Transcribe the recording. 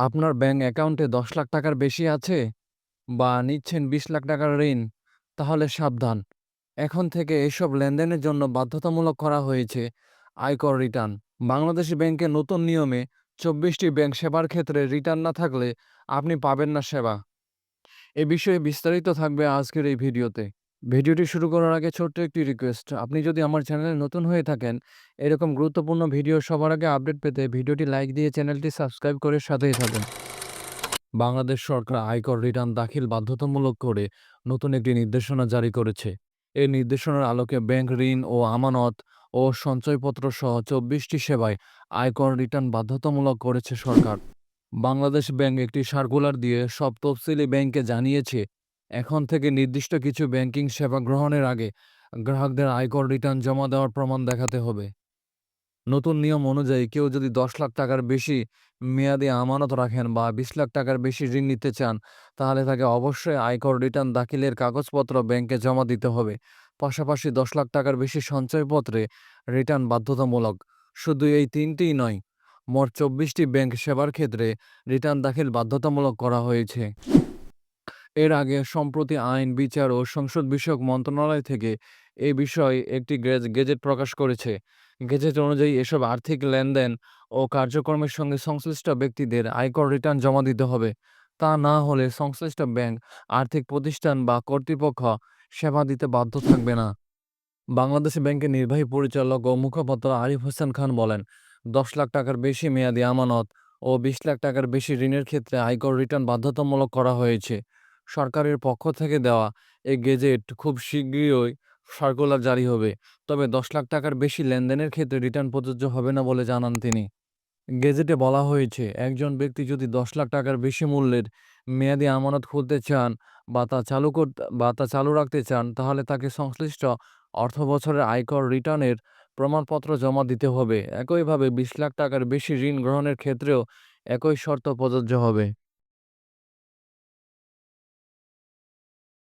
আপনার ব্যাংক অ্যাকাউন্টে ১০ লাখ টাকার বেশি আছে বা নিচ্ছেন ২০ লাখ টাকার ঋণ, তাহলে সাবধান। এখন থেকে এসব লেনদেনের জন্য বাধ্যতামূলক করা হয়েছে আয়কর রিটার্ন। বাংলাদেশ ব্যাংকের নতুন নিয়মে ২৪টি ব্যাংক সেবার ক্ষেত্রে রিটার্ন না থাকলে আপনি পাবেন না সেবা। এ বিষয়ে বিস্তারিত থাকবে আজকের এই ভিডিওতে। ভিডিওটি শুরু করার আগে ছোট্ট একটি রিকোয়েস্ট, আপনি যদি আমার চ্যানেলে নতুন হয়ে থাকেন, এরকম গুরুত্বপূর্ণ ভিডিও সবার আগে আপডেট পেতে ভিডিওটি লাইক দিয়ে চ্যানেলটি সাবস্ক্রাইব করে সাথেই থাকুন। বাংলাদেশ সরকার আয়কর রিটার্ন দাখিল বাধ্যতামূলক করে নতুন একটি নির্দেশনা জারি করেছে। এই নির্দেশনার আলোকে ব্যাংক ঋণ ও আমানত ও সঞ্চয়পত্র সহ ২৪টি সেবায় আয়কর রিটার্ন বাধ্যতামূলক করেছে সরকার। বাংলাদেশ ব্যাংক একটি সার্কুলার দিয়ে সব তফসিলি ব্যাংকে জানিয়েছে, এখন থেকে নির্দিষ্ট কিছু ব্যাংকিং সেবা গ্রহণের আগে গ্রাহকদের আয়কর রিটার্ন জমা দেওয়ার প্রমাণ দেখাতে হবে। নতুন নিয়ম অনুযায়ী কেউ যদি ১০ লাখ টাকার বেশি মেয়াদি আমানত রাখেন বা ২০ লাখ টাকার বেশি ঋণ নিতে চান, তাহলে তাকে অবশ্যই আয়কর রিটার্ন দাখিলের কাগজপত্র ব্যাংকে জমা দিতে হবে। পাশাপাশি ১০ লাখ টাকার বেশি সঞ্চয়পত্রে রিটার্ন বাধ্যতামূলক। শুধু এই তিনটিই নয়, মোট ২৪টি ব্যাংক সেবার ক্ষেত্রে রিটার্ন দাখিল বাধ্যতামূলক করা হয়েছে। এর আগে সম্প্রতি আইন, বিচার ও সংসদ বিষয়ক মন্ত্রণালয় থেকে এ বিষয়ে একটি গেজ গেজেট প্রকাশ করেছে। গেজেট অনুযায়ী এসব আর্থিক লেনদেন ও কার্যক্রমের সঙ্গে সংশ্লিষ্ট ব্যক্তিদের আয়কর রিটার্ন জমা দিতে হবে। তা না হলে সংশ্লিষ্ট ব্যাংক, আর্থিক প্রতিষ্ঠান বা কর্তৃপক্ষ সেবা দিতে বাধ্য থাকবে না। বাংলাদেশ ব্যাংকের নির্বাহী পরিচালক ও মুখপাত্র আরিফ হোসেন খান বলেন, ১০ লাখ টাকার বেশি মেয়াদি আমানত ও ২০ লাখ টাকার বেশি ঋণের ক্ষেত্রে আয়কর রিটার্ন বাধ্যতামূলক করা হয়েছে। সরকারের পক্ষ থেকে দেওয়া এই গেজেট খুব শীঘ্রই সার্কুলার জারি হবে। তবে ১০ লাখ টাকার বেশি লেনদেনের ক্ষেত্রে রিটার্ন প্রযোজ্য হবে না বলে জানান তিনি। গেজেটে বলা হয়েছে, একজন ব্যক্তি যদি ১০ লাখ টাকার বেশি মূল্যের মেয়াদি আমানত খুলতে চান বা তা চালু করতে বা তা চালু রাখতে চান, তাহলে তাকে সংশ্লিষ্ট অর্থবছরের আয়কর রিটার্নের প্রমাণপত্র জমা দিতে হবে। একইভাবে ২০ লাখ টাকার বেশি ঋণ গ্রহণের ক্ষেত্রেও একই শর্ত প্রযোজ্য হবে।